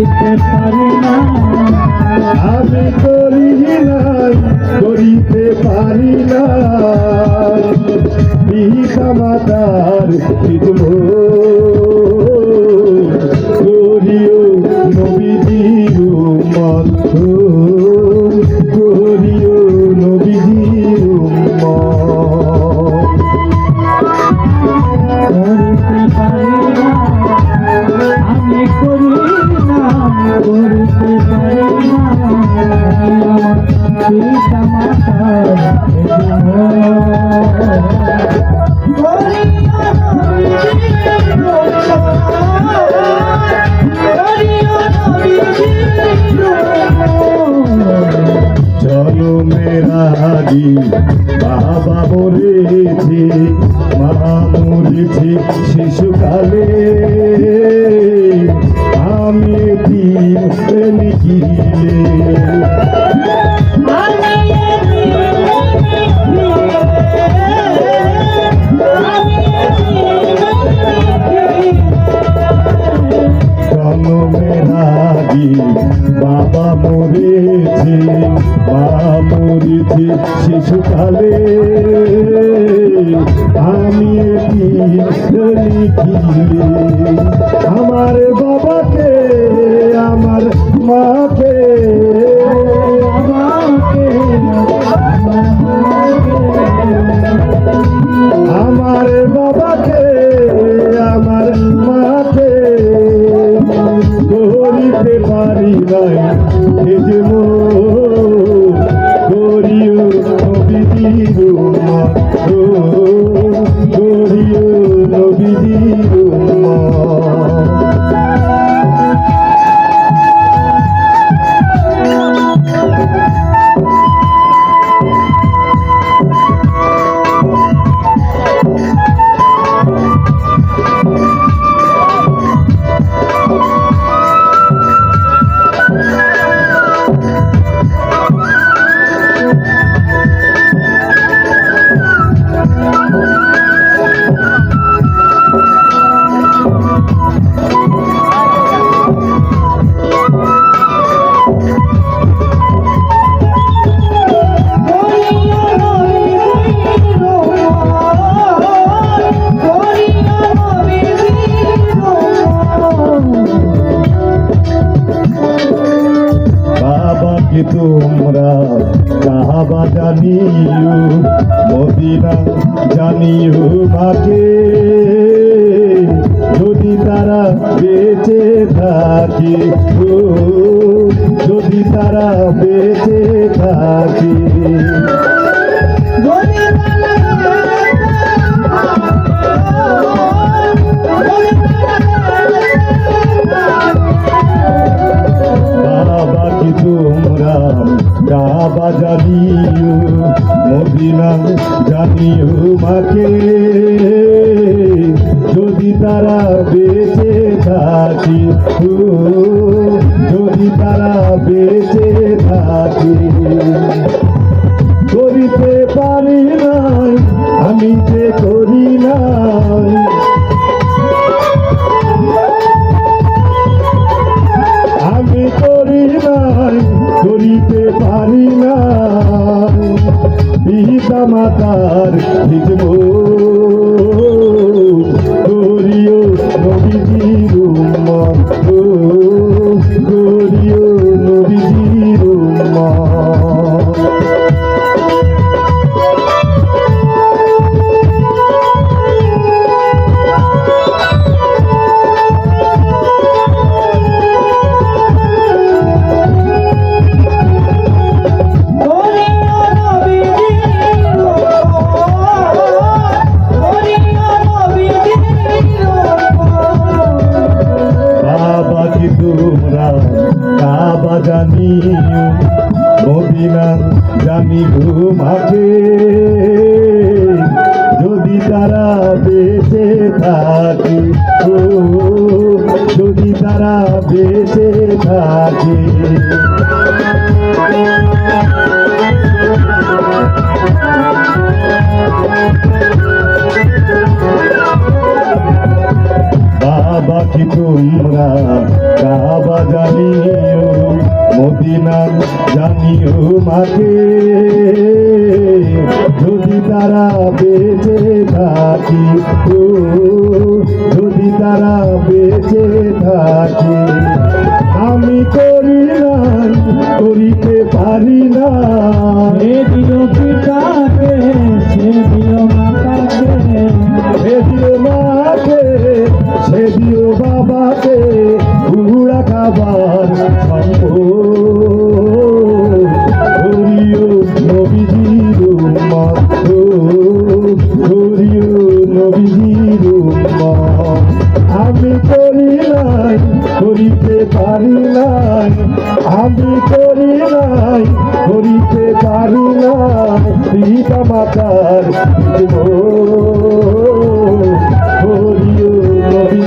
করিতে পারি না। আমি করি নাই করিতে পারি না। পিতা মাতার পিতম চলো মেরারি বাবা মরেছে মা মরেছে শিশুকালে আমি দিন লিখিলে বাবা মরেছে মা মরেছে শিশুকালে। আমি লিখিলে আমার বাবাকে কাহাবা জানিও মদিনা জানিও ভাগে যদি তারা বেঁচে থাকে জানিও মাকে। যদি তারা বেঁচে থাকি, যদি তারা বেঁচে থাকে, করিতে পারি নাই, আমি যে করি মাতার হিজব জানিও জানি ঘুমাকে জানিও মাকে যদি তারা বেঁচে থাকি ও যদি তারা বেঁচে থাকি আমি করি না করিতে পারি না। সে দিল পিতাকে সে দিল মাতাকে সে মাকে সে বাবাকে আমি করি নাই করিতে পারি নাই আমি করি নাই করিতে পারি নাই পিতা মাতার হরিও নবী